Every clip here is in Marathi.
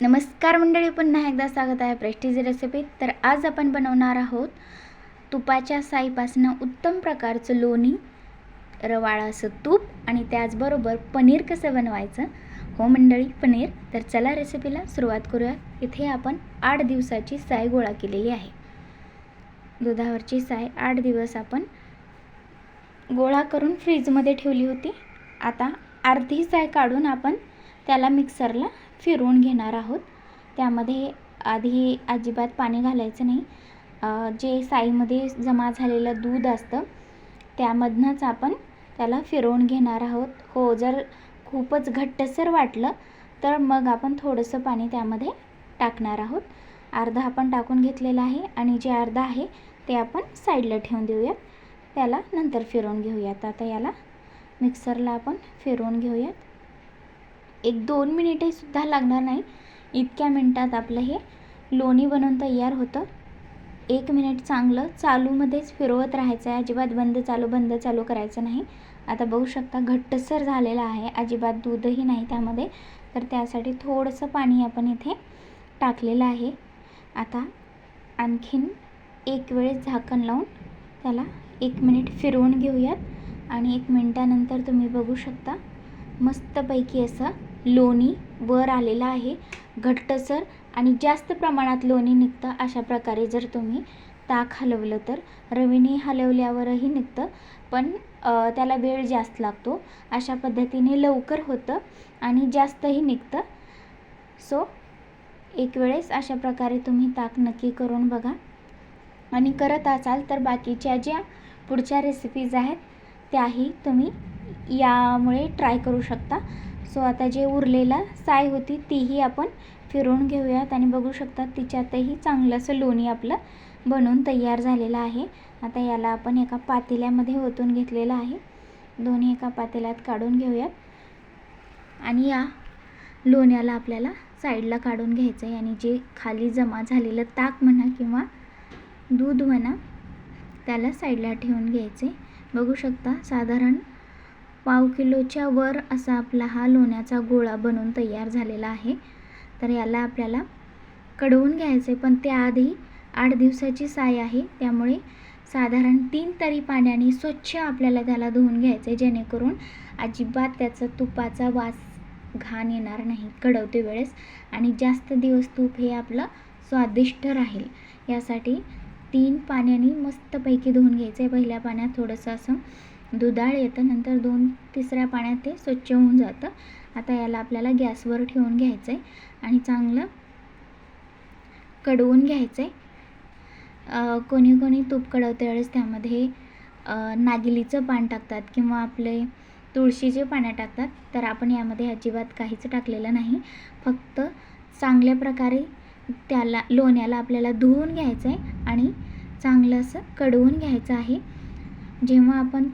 नमस्कार मंडळी पुन्हा एकदा स्वागत आहे प्रेस्टीज रेसिपीत तर आज आपण बनवणार आहोत तुपाच्या साईपासनं उत्तम प्रकारचं लोणी रवाळा असं तूप आणि त्याचबरोबर पनीर कसं बनवायचं? हो मंडळी पनीर. तर चला रेसिपीला सुरुवात करूया. इथे आपण आठ दिवसाची साय गोळा केलेली आहे. दुधावरची साय आठ दिवस आपण गोळा करून फ्रीजमध्ये ठेवली होती. आता अर्धी साय काढून आपण त्याला मिक्सरला फिरवून घेणार आहोत. त्यामध्ये आधी अजिबात पाणी घालायचं नाही. जे साईमध्ये जमा झालेलं दूध असतं त्यामधनंच आपण त्याला फिरवून घेणार आहोत. हो जर खूपच घट्टसर वाटलं तर मग आपण थोडंसं पाणी त्यामध्ये टाकणार आहोत. अर्धा आपण टाकून घेतलेला आहे आणि जे अर्धा आहे ते आपण साईडला ठेवून देऊयात त्याला नंतर फिरवून घेऊयात. आता याला मिक्सरला आपण फिरवून घेऊयात. एक दोन मिनिटेसुद्धा लागणार नाही. इतक्या मिनटात आपलं हे लोणी बनवून तयार होतं. एक मिनिट चांगलं चालूमध्येच फिरवत राहायचं आहे. अजिबात बंद चालू बंद चालू करायचं नाही. आता बघू शकता घट्टसर झालेला आहे. अजिबात दूधही नाही त्यामध्ये. तर त्यासाठी थोडंसं पाणी आपण इथे टाकलेलं आहे. आता आणखीन एक वेळेस झाकण लावून त्याला एक मिनिट फिरवून घेऊयात. आणि एक मिनटानंतर तुम्ही बघू शकता मस्तपैकी असं लोणी वर आलेलं आहे. घट्टसर आणि जास्त प्रमाणात लोणी निघतं अशा प्रकारे जर तुम्ही ताक हलवलं तर. रवीने हलवल्यावरही निघतं पण त्याला वेळ जास्त लागतो. अशा पद्धतीने लवकर होतं आणि जास्तही निघतं. सो एक वेळेस अशा प्रकारे तुम्ही ताक नक्की करून बघा. आणि करत असाल तर बाकीच्या ज्या पुढच्या रेसिपीज आहेत त्याही तुम्ही यामुळे ट्राय करू शकता. सो आता जे उरलेला साय होती तीही आपण फिरवून घेऊयात आणि बघू शकता तिच्यातही चांगलं असं लोणी आपलं बनवून तयार झालेलं आहे. आता याला आपण एका पातेल्यामध्ये ओतून घेतलेलं आहे. दोन्ही एका पातेल्यात काढून घेऊयात. आणि या लोण्याला आपल्याला साईडला काढून घ्यायचं आहे आणि जे खाली जमा झालेलं ताक म्हणा किंवा दूध म्हणा त्याला साईडला ठेवून घ्यायचे बघू शकता साधारण पाव किलोच्या वर असा आपला हा लोण्याचा गोळा बनवून तयार झालेला आहे. तर याला आपल्याला कडवून घ्यायचं आहे पण त्याआधी आठ दिवसाची साय आहे. त्यामुळे साधारण तीन तरी पाण्याने स्वच्छ आपल्याला त्याला धुवून घ्यायचं आहे जेणेकरून अजिबात त्याचा तुपाचा वास घाण येणार नाही कडवते वेळेस. आणि जास्त दिवस तूप हे आपलं स्वादिष्ट राहील. यासाठी तीन पाण्याने मस्तपैकी धुवून घ्यायचं. आहे पहिल्या पाण्यात थोडंसं असं दुधाळ येतं नंतर दोन तिसऱ्या पाण्यात ते स्वच्छ होऊन जातं. आता याला आपल्याला गॅसवर ठेवून घ्यायचं आहे आणि चांगलं कडवून घ्यायचं आहे कोणी कोणी तूप कडवते वेळेस त्यामध्ये नागिलीचं पान टाकतात किंवा आपले तुळशीचे पानं टाकतात. तर आपण यामध्ये अजिबात काहीच टाकलेलं नाही. फक्त चांगल्या प्रकारे त्याला लोण्याला आपल्याला धुवून घ्यायचं आहे आणि चांगलं असं कडवून घ्यायचं आहे. जेव्हा आपण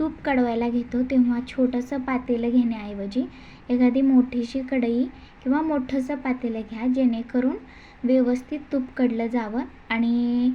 तूप कडवायला घेतो तेव्हा छोटंसं पातेलं घेण्याऐवजी एखादी मोठीशी कढई किंवा मोठंसं पातेलं घ्या जेणेकरून व्यवस्थित तूप कडलं जावं आणि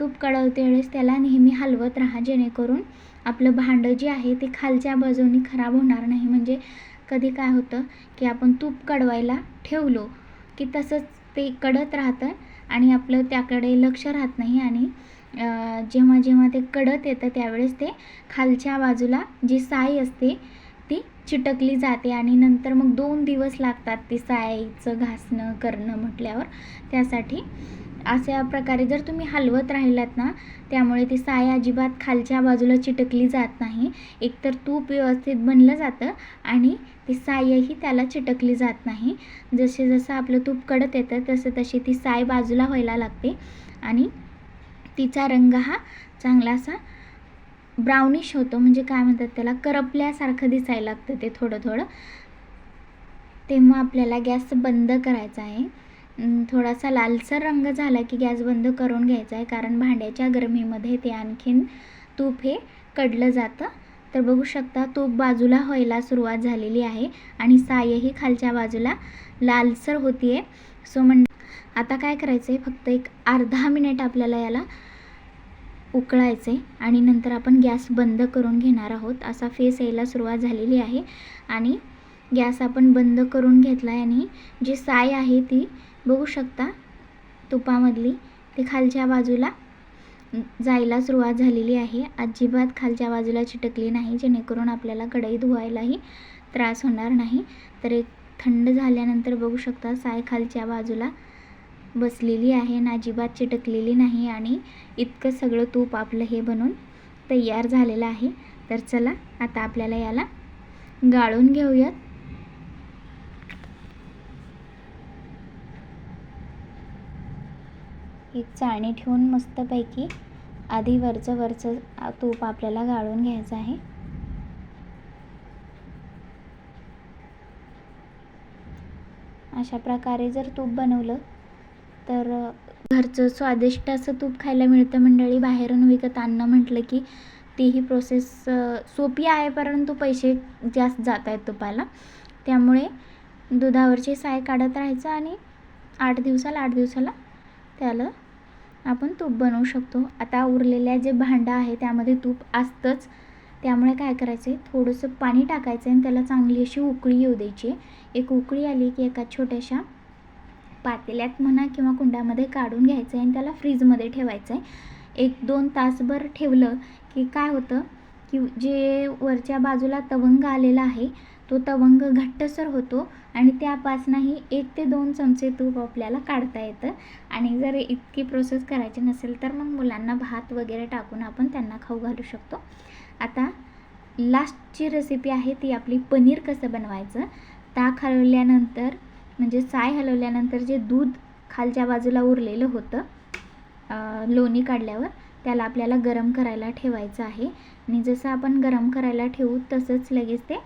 तूप कडवते वेळेस त्याला नेहमी हलवत राहा जेणेकरून आपलं भांडं जे आहे ते खालच्या बाजूनी खराब होणार नाही. म्हणजे कधी काय होतं की आपण तूप कडवायला ठेवलो की तसंच ते कडत राहतं आणि आपलं त्याकडे लक्ष राहत नाही आणि जेव्हा जेव्हा ते कडत येतं त्यावेळेस ते खालच्या बाजूला जी साय असते ती चिटकली जाते आणि नंतर मग दोन दिवस लागतात ती सायचं घासणं करणं म्हटल्यावर. त्यासाठी अशा प्रकारे जर तुम्ही हलवत राहिलात ना त्यामुळे ती साय अजिबात खालच्या बाजूला चिटकली जात नाही. एकतर तूप व्यवस्थित बनलं जातं आणि ती सायही त्याला चिटकली जात नाही. जसे जसं आपलं तूप कडत येतं तसं तशी ती साय बाजूला व्हायला लागते आणि तिचा रंग हा चांगला असा ब्राउनिश होतो. म्हणजे काय म्हणतात त्याला? करपल्यासारखं दिसायला लागतं ते थोडं थोडं तेव्हा आपल्याला गॅस बंद करायचा आहे. थोडासा लालसर रंग झाला की गॅस बंद करून घ्यायचा आहे. कारण भांड्याच्या गरमीमध्ये ते आणखीन तूप हे कडलं जातं. तर बघू शकता तूप बाजूला व्हायला सुरुवात झालेली आहे. आणि सायही खालच्या बाजूला लालसर होती आहे सो म्हण आता काय करायचं आहे फक्त एक अर्धा मिनिट आपल्याला याला उकळायचे आणि नंतर आपण गॅस बंद करून घेणार आहोत. असा फेस यायला सुरुवात झालेली आहे आणि गॅस आपण बंद करून घेतला आहे आणि जी साय आहे ती बघू शकता तुपामधली. ती खालच्या बाजूला जायला सुरुवात झालेली आहे. अजिबात खालच्या बाजूला चिटकली नाही जेणेकरून आपल्याला कढई धुवायलाही त्रास होणार नाही. तर एक थंड झाल्यानंतर बघू शकता साय खालच्या बाजूला बसलेली आहे आणि अजिबात चिटकलेली नाही आणि इतकं सगळं तूप आपलं हे बनून तयार झालेलं आहे. तर चला आता आपल्याला याला गाळून घेऊयात. एक चाळणी ठेवून मस्तपैकी आधी वरचं वरचं तूप आपल्याला गाळून घ्यायचं आहे. अशा प्रकारे जर तूप बनवलं तर घरचं स्वादिष्ट असं तूप खायला मिळतं. मंडळी बाहेरून विकत आणणं म्हटलं की तीही प्रोसेस सोपी आहे परंतु पैसे जास्त जात आहेत तुपाला. त्यामुळे दुधावरची साय काढत राहायचं आणि आठ दिवसाला आठ दिवसाला त्याला आपण तूप बनवू शकतो. आता उरलेल्या जे भांडं आहे त्यामध्ये तूप असतंच. त्यामुळे काय करायचं आहे थोडंसं पाणी टाकायचं आहे आणि त्याला चांगली अशी उकळी येऊ द्यायची. एक उकळी आली की एका छोट्याशा पातेल्यात म्हणा किंवा कुंडामध्ये काढून घ्यायचं आहे आणि त्याला फ्रीजमध्ये ठेवायचं आहे एक दोन तासभर ठेवलं की काय होतं की जे वरच्या बाजूला तवंग आलेला आहे तो तवंग घट्टसर होतो आणि त्यापासनंही एक ते दोन चमचे तूप आपल्याला काढता येतं. आणि जर इतकी प्रोसेस करायची नसेल तर मग मुलांना भात वगैरे टाकून आपण त्यांना खाऊ घालू शकतो. आता लास्टची रेसिपी आहे ती आपली पनीर कसं बनवायचं? ताक हलवल्यानंतर म्हणजे साय हलवल्यानंतर जे दूध खालच्या बाजूला उरलेलं होतं लोणी काढल्यावर त्याला आपल्याला गरम करायला ठेवायचं आहे. आणि जसं आपण गरम करायला ठेवू तसंच लगेच ते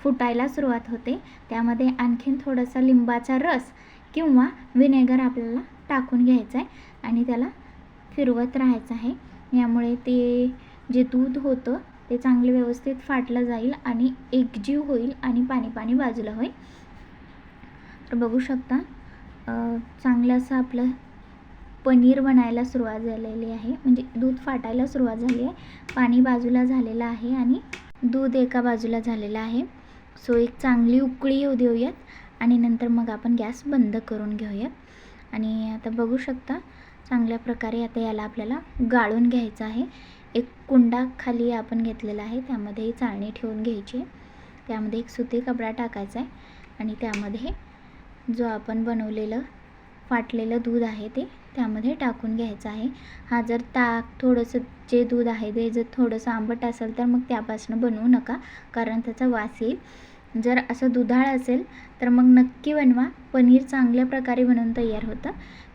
फुटायला सुरुवात होते. त्यामध्ये आणखीन थोडासा लिंबाचा रस किंवा व्हिनेगर आपल्याला टाकून घ्यायचं आहे आणि त्याला फिरवत राहायचं आहे. यामुळे ते जे दूध होतं ते चांगले व्यवस्थित फाटलं जाईल आणि एकजीव होईल आणि पाणी पाणी बाजूला होईल. तर बघू शकता चांगलं असं आपलं पनीर बनायला सुरुवात झालेली आहे. म्हणजे दूध फाटायला सुरुवात झाली आहे. पाणी बाजूला झालेलं आहे आणि दूध एका बाजूला झालेलं आहे. सो एक चांगली उकळी येऊ देऊयात आणि नंतर मग आपण गॅस बंद करून घेऊयात. आणि आता बघू शकता चांगल्या प्रकारे आता याला आपल्याला गाळून घ्यायचं आहे. एक कुंडा खाली आपण घेतलेला आहे. त्यामध्ये चाळणी ठेवून घ्यायची. आहे त्यामध्ये एक सुती कपडा टाकायचा आहे. आणि त्यामध्ये जो आपण बनवलेलं फाटलेलं दूध आहे ते त्यामध्ये टाकून घ्यायचं आहे. हा जर ताक थोडंसं जे दूध आहे ते जर थोडंसं आंबट असेल तर मग त्यापासून बनवू नका कारण त्याचा वास येईल. जर असं दुधाळ असेल तर मग नक्की बनवा. पनीर चांगल्या प्रकारे बनवून तयार होतं.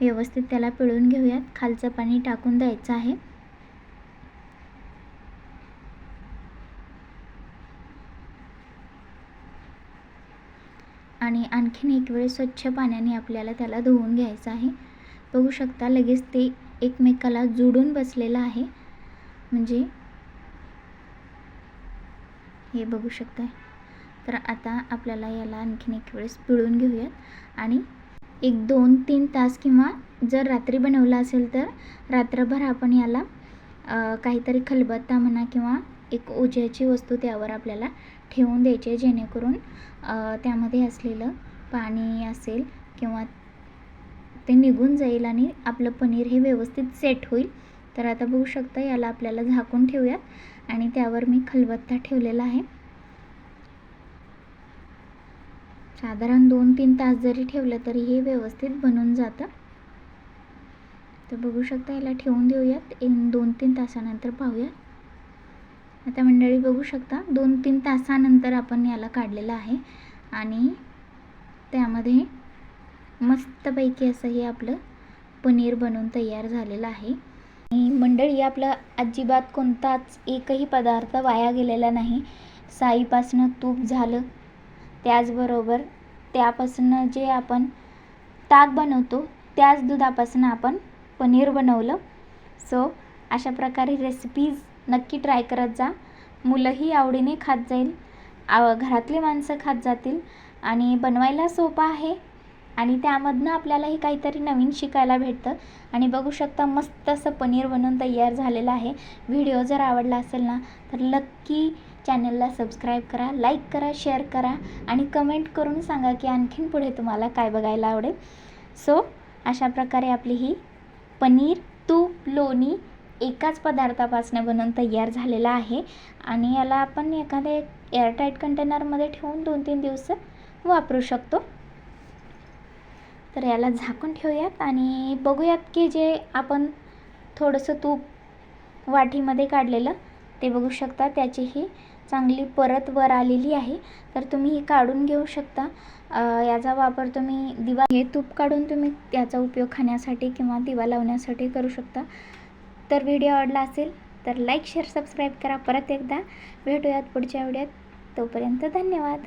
व्यवस्थित त्याला पिळून घेऊयात. खालचं पाणी टाकून द्यायचं आहे. आणि आणखीन एक वेळ स्वच्छ पाण्याने आपल्याला त्याला धुवून घ्यायचं आहे. बघू शकता लगेच ते एकमेकाला जुडून बसलेलं आहे. म्हणजे हे बघू शकता तर आता आपल्याला याला आणखीन एक वेळेस पिळून घेऊयात. आणि एक दोन तीन तास किंवा जर रात्री बनवलं असेल तर रात्रभर आपण याला काहीतरी खलबत्ता म्हणा किंवा एक ओझ्याची वस्तू त्यावर आपल्याला ठेवून द्यायचे जेणेकरून त्यामध्ये असलेलं पाणी असेल किंवा ते निघून जाईल आणि आपलं पनीर हे व्यवस्थित सेट होईल. तर आता बघू शकता याला आपल्याला झाकून ठेवूयात आणि त्यावर मी खलबत्ता ठेवलेला आहे. साधारण दोन तीन तास जरी ठेवलं तरी हे व्यवस्थित बनून जातं. तर बघू शकता याला ठेवून देऊयात. दोन तीन तासानंतर पाहूयात. आता मंडळी बघू शकता दोन तीन तासानंतर आपण याला काढलेलं आहे. आणि त्यामध्ये मस्तपैकी असं हे आपलं पनीर बनवून तयार झालेलं आहे. आणि मंडळी आपलं अजिबात कोणताच एकही पदार्थ वाया गेलेला नाही. साईपासनं तूप झालं. त्याचबरोबर त्यापासून जे आपण ताक बनवतो त्याच दुधापासून आपण पनीर बनवलं. सो अशा प्रकारे रेसिपीज नक्की ट्राय करत जा. मुलंही आवडीने खात जाईल. आव घरातली माणसं खात जातील. आणि बनवायला सोपं आहे. आणि त्यामधनं आपल्यालाही काहीतरी नवीन शिकायला भेटतं. आणि बघू शकता मस्त असं पनीर बनवून तयार झालेलं आहे. व्हिडिओ जर आवडला असेल ना तर नक्की चॅनलला सबस्क्राईब करा लाईक करा शेअर करा. आणि कमेंट करून सांगा की आणखीन पुढे तुम्हाला काय बघायला आवडेल. सो अशा प्रकारे आपली ही पनीर तूप लोणी एकाच पदार्थापासून बनवून तयार झालेला आहे. आणि याला आपण एखाद्या एअरटाईट कंटेनरमध्ये ठेवून दोन तीन दिवस वापरू शकतो. तर याला झाकून ठेवूयात आणि बघूयात की जे आपण थोडंसं तूप वाटीमध्ये काढलेलं ते बघू शकता. त्याची ही चांगली परत वर आलेली आहे. तर तुम्ही ही काढून घेऊ शकता. याचा वापर तुम्ही दिवा हे तूप काढून तुम्ही याचा उपयोग खाण्यासाठी किंवा दिवा लावण्यासाठी करू शकता. तर व्हिडिओ आवडला असेल तर लाईक शेअर सबस्क्राईब करा. परत एकदा भेटूयात पुढच्या व्हिडिओत. तोपर्यंत धन्यवाद.